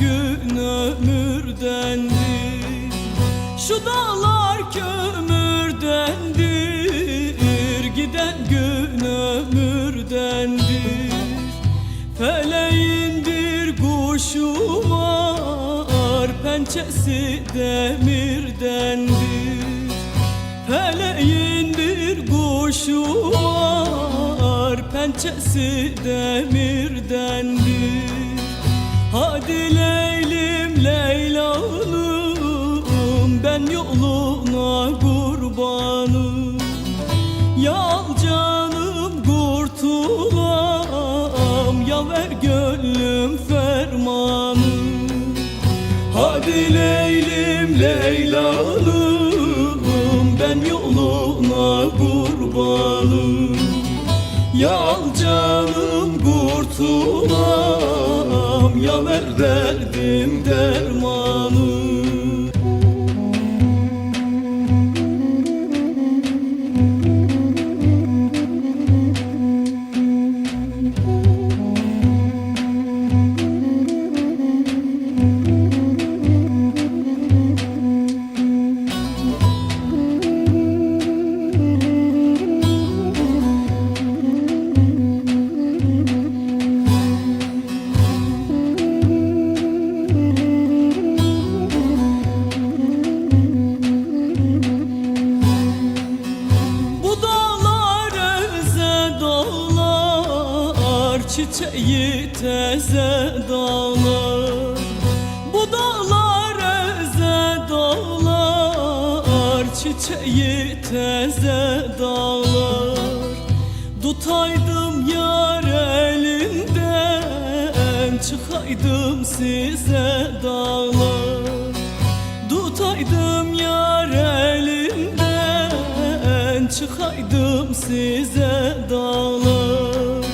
gün ömürdendi. Şu dağlar kömürdendir Giden gün ömürdendir Feleğindir kuşum var Pençesi demirdendir Feleğindir kuşum var Pençesi demirdendir Hadiler kurbanım Yal canım kurtulam Ya ver derdim Çiçeği teze dağlar. Tutaydım yar elinden Çıkaydım size dağlar. Tutaydım yar elinden Çıkaydım size dağlar.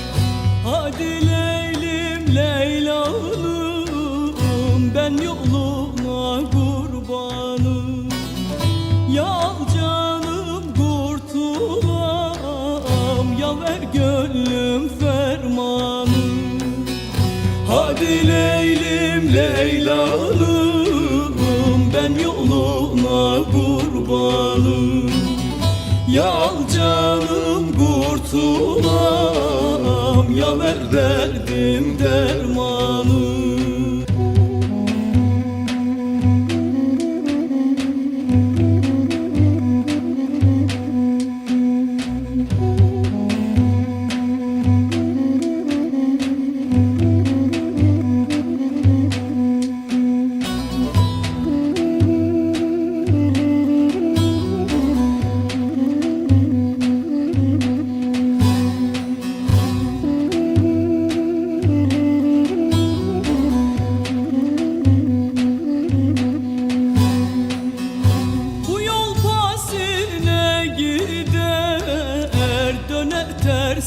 Hadi Leylim Leylalım Ben yoluna Hadi Leylim Leylalım Ben yoluna kurbanım. Yal canım kurtulam Ya ver derdim dermanı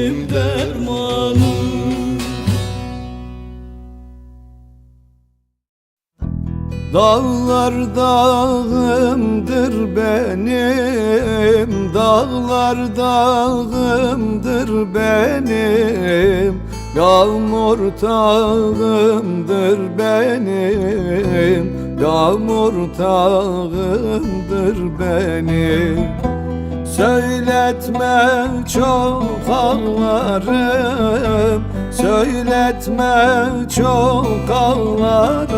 derdim dermanı Dağlar dağımdır benim Dağlar dağımdır benim. Yağmur tağımdır benim Yağmur tağımdır benim Söyletme çok ağlarım Söyletme çok ağlarım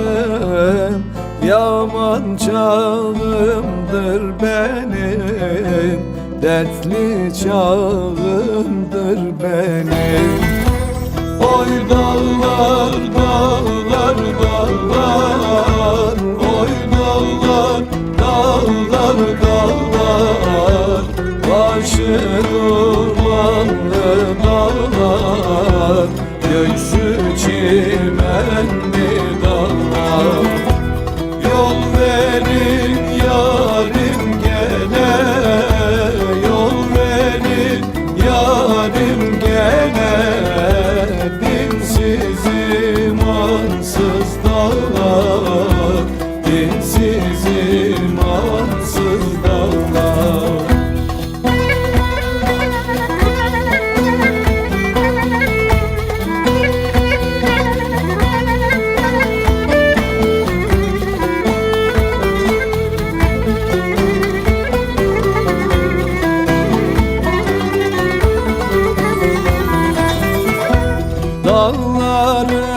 Yaman çağımdır benim. Dertli çağımdır benim. Oy dağlar dağlar dağlar. Oy dağlar dağlar dağlar çimenli Tanrı